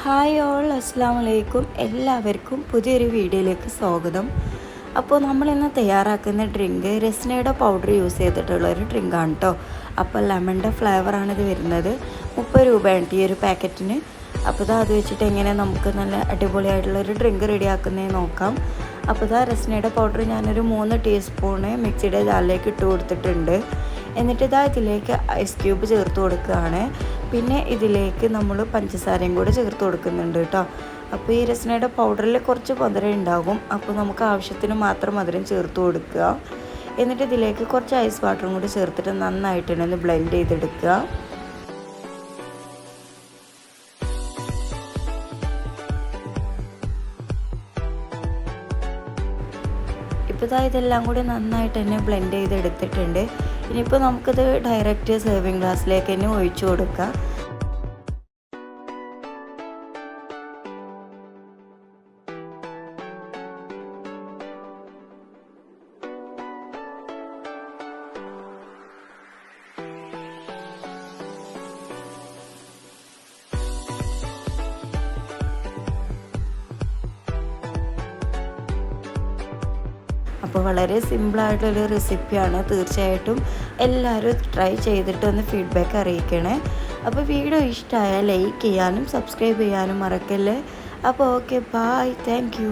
Hi all അസ്സാം വലൈക്കും എല്ലാവർക്കും പുതിയൊരു വീഡിയോയിലേക്ക് സ്വാഗതം. അപ്പോൾ നമ്മൾ ഇന്ന് തയ്യാറാക്കുന്ന ഡ്രിങ്ക് രസ്നയുടെ പൗഡർ യൂസ് ചെയ്തിട്ടുള്ള ഒരു ഡ്രിങ്കാണ് കേട്ടോ അപ്പോൾ ലെമണിന്റെ ഫ്ലേവറാണ് ഇത് വരുന്നത്. മുപ്പത് രൂപയാണ് ഈ ഒരു പാക്കറ്റിന് അപ്പോൾ ഇതാ അത് വെച്ചിട്ട് എങ്ങനെ നമുക്ക് നല്ല അടിപൊളിയായിട്ടുള്ള ഒരു ഡ്രിങ്ക് റെഡിയാക്കുന്നതെന്ന് നോക്കാം. അപ്പോൾ ഇതാ രസ്നയുടെ പൗഡർ ഞാനൊരു മൂന്ന് ടീസ്പൂണ് മിക്സിയുടെ ജാറിലേക്ക് ഇട്ട് കൊടുത്തിട്ടുണ്ട്. എന്നിട്ട് ഇതാ ഇതിലേക്ക് ഐസ് ക്യൂബ് ചേർത്ത് കൊടുക്കുകയാണ്. പിന്നെ ഇതിലേക്ക് നമ്മൾ പഞ്ചസാരയും കൂടെ ചേർത്ത് കൊടുക്കുന്നുണ്ട് കേട്ടോ അപ്പോൾ ഈ രസനയുടെ പൗഡറിൽ കുറച്ച് മധുരം ഉണ്ടാകും. അപ്പോൾ നമുക്ക് ആവശ്യത്തിന് മാത്രം മധുരം ചേർത്ത് കൊടുക്കുക. എന്നിട്ട് ഇതിലേക്ക് കുറച്ച് ഐസ് വാട്ടറും കൂടി ചേർത്തിട്ട് നന്നായിട്ട് ഒന്ന് ബ്ലെൻഡ് ചെയ്തെടുക്കുക. ഇപ്പോൾ ഇതാ ഇതെല്ലാം കൂടി നന്നായിട്ട് തന്നെ ബ്ലെൻഡ് ചെയ്തെടുത്തിട്ടുണ്ട്. ഇനിയിപ്പോൾ നമുക്കിത് ഡയറക്റ്റ് സേവിങ് ഗ്ലാസ്സിലേക്ക് തന്നെ ഒഴിച്ചു കൊടുക്കാം. അപ്പോൾ വളരെ സിമ്പിളായിട്ടുള്ളൊരു റെസിപ്പിയാണ്. തീർച്ചയായിട്ടും എല്ലാവരും ട്രൈ ചെയ്തിട്ട് ഒന്ന് ഫീഡ്ബാക്ക് അറിയിക്കണേ. അപ്പോൾ വീഡിയോ ഇഷ്ടമായാൽ ലൈക്ക് ചെയ്യാനും സബ്സ്ക്രൈബ് ചെയ്യാനും മറക്കല്ലേ? അപ്പോൾ ഓക്കെ ബായ് താങ്ക്